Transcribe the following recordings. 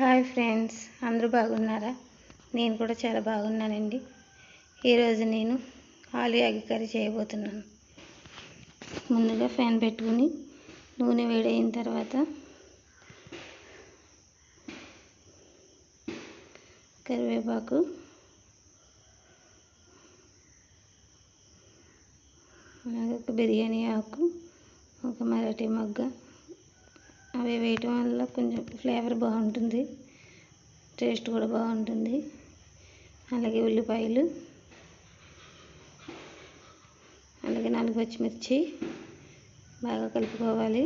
Hi friends అందరూ బాగున్నారా? నేను కూడా చాలా బాగున్నానండి. ఈరోజు నేను ఆలు ఎగ్ కర్రీ చేయబోతున్నాను. ముందుగా ఫ్యాన్ పెట్టుకుని నూనె వేడైన తర్వాత కరివేపాకు అలాగే ఒక బిర్యానీ ఆకు ఒక మరాఠీ మగ్గ అవి వేయటం వల్ల కొంచెం ఫ్లేవర్ బాగుంటుంది టేస్ట్ కూడా బాగుంటుంది. అలాగే ఉల్లిపాయలు అలాగే నాలుగు పచ్చిమిర్చి బాగా కలుపుకోవాలి.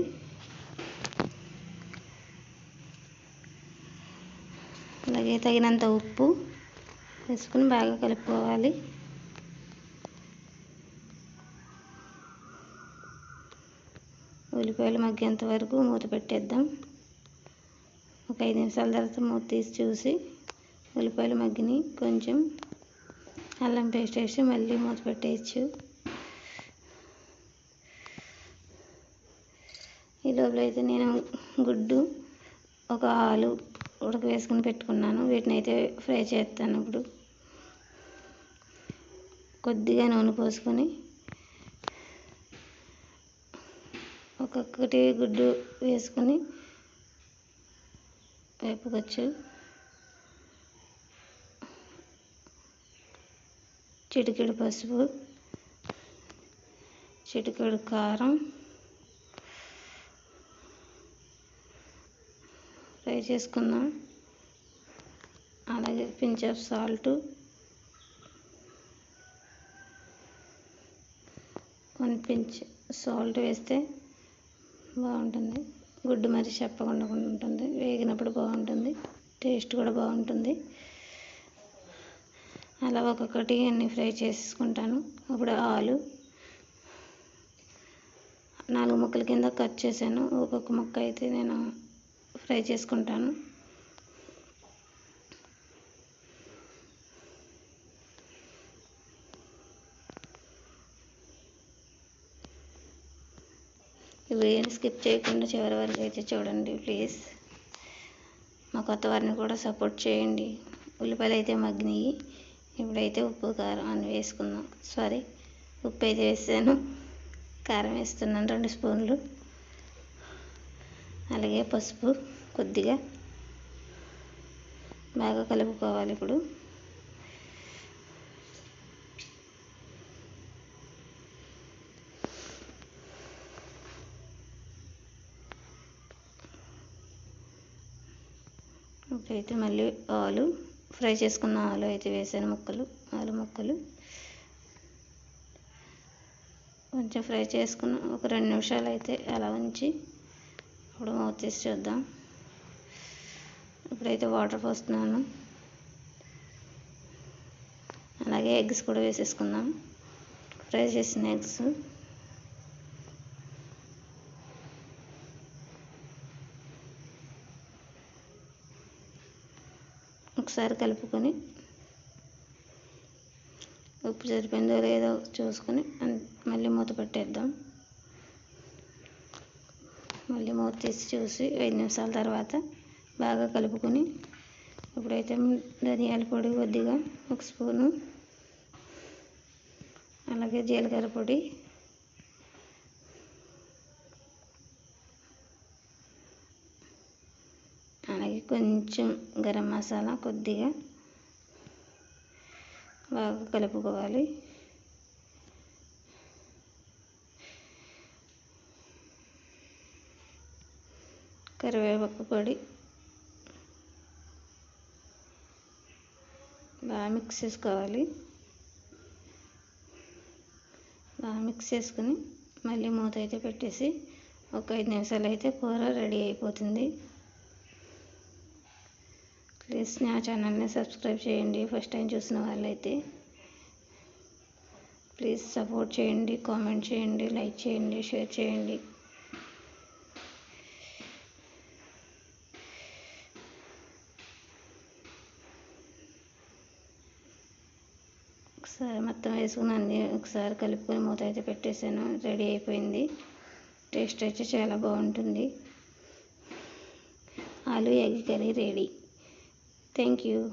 అలాగే తగినంత ఉప్పు వేసుకుని బాగా కలుపుకోవాలి. ఉల్లిపాయలు మగ్గేంత వరకు మూత పెట్టేద్దాం. ఒక ఐదు నిమిషాల తర్వాత మూత తీసి చూసి ఉల్లిపాయలు మగ్గిని కొంచెం అల్లం పేస్ట్ వేసి మళ్ళీ మూత పెట్టేయచ్చు. ఈ లోపల అయితే నేను గుడ్డు ఒక ఆలు ఉడక వేసుకుని పెట్టుకున్నాను. వీటిని అయితే ఫ్రై చేస్తాను ఇప్పుడు. కొద్దిగా నూనె పోసుకొని ఒక్కొక్కటి గుడ్డు వేసుకొని వేపుకొచ్చు చిటికెడు పసుపు చిటికెడు కారం ఫ్రై చేసుకుందాం. అలాగే pinch of salt one pinch salt వేస్తే బాగుంటుంది. గుడ్డు మరి చెప్పకుండా ఉంటుంది. వేగినప్పుడు బాగుంటుంది. టేస్ట్ కూడా బాగుంటుంది. అలా ఒక్కొక్కటి అన్ని ఫ్రై చేసుకుంటాను. అప్పుడు ఆలు నాలుగు ముక్కల కింద కట్ చేశాను. ఒక్కొక్క ముక్క అయితే నేను ఫ్రై చేసుకుంటాను. ఈ వీడియోని స్కిప్ చేయకుండా చివరి వరకు అయితే చూడండి ప్లీజ్. మా కొత్త వారిని కూడా సపోర్ట్ చేయండి. ఉల్లిపాయలు అయితే మగ్గినాయి. ఇప్పుడైతే ఉప్పు కారం అని వేసుకుందాం. సారీ ఉప్పు అయితే వేసాను. కారం వేస్తున్నాను రెండు స్పూన్లు. అలాగే పసుపు కొద్దిగా. బాగా కలుపుకోవాలి ఇప్పుడు. ఇప్పుడైతే మళ్ళీ ఆలు ఫ్రై చేసుకున్న ఆలు అయితే వేసాను ముక్కలు ఆలు ముక్కలు. కొంచెం ఫ్రై చేసుకున్న ఒక రెండు నిమిషాలు అయితే అలా ఉంచి ఇప్పుడు మూత తీసి చూద్దాం. ఇప్పుడైతే వాటర్ పోస్తున్నాను. అలాగే ఎగ్స్ కూడా వేసేసుకుందాం. ఫ్రై చేసిన ఎగ్స్ ఒకసారి కలుపుకొని ఉప్పు సరిపోయిందో లేదో చూసుకొని మళ్ళీ మూత పెట్టేద్దాం. మళ్ళీ మూత తీసి చూసి ఐదు నిమిషాల తర్వాత బాగా కలుపుకొని ఇప్పుడైతే ధనియాల పొడి కొద్దిగా ఒక స్పూను అలాగే జీలకర్ర పొడి అలాగే కొంచెం గరం మసాలా కొద్దిగా బాగా కలుపుకోవాలి. కరివేపాకు పొడి బాగా మిక్స్ చేసుకోవాలి. బాగా మిక్స్ చేసుకుని మళ్ళీ మూత అయితే పెట్టేసి ఒక ఐదు నిమిషాలు అయితే కూర రెడీ అయిపోతుంది. ప్లీజ్ నా ఛానల్ని సబ్స్క్రైబ్ చేయండి. ఫస్ట్ టైం చూసిన వాళ్ళైతే ప్లీజ్ సపోర్ట్ చేయండి కామెంట్ చేయండి లైక్ చేయండి షేర్ చేయండి. ఒకసారి మొత్తం వేసుకుని అన్నీ ఒకసారి కలుపుకొని మూత అయితే పెట్టేసాను రెడీ అయిపోయింది. టేస్ట్ అయితే చాలా బాగుంటుంది. ఆలు egg curry ready. Thank you.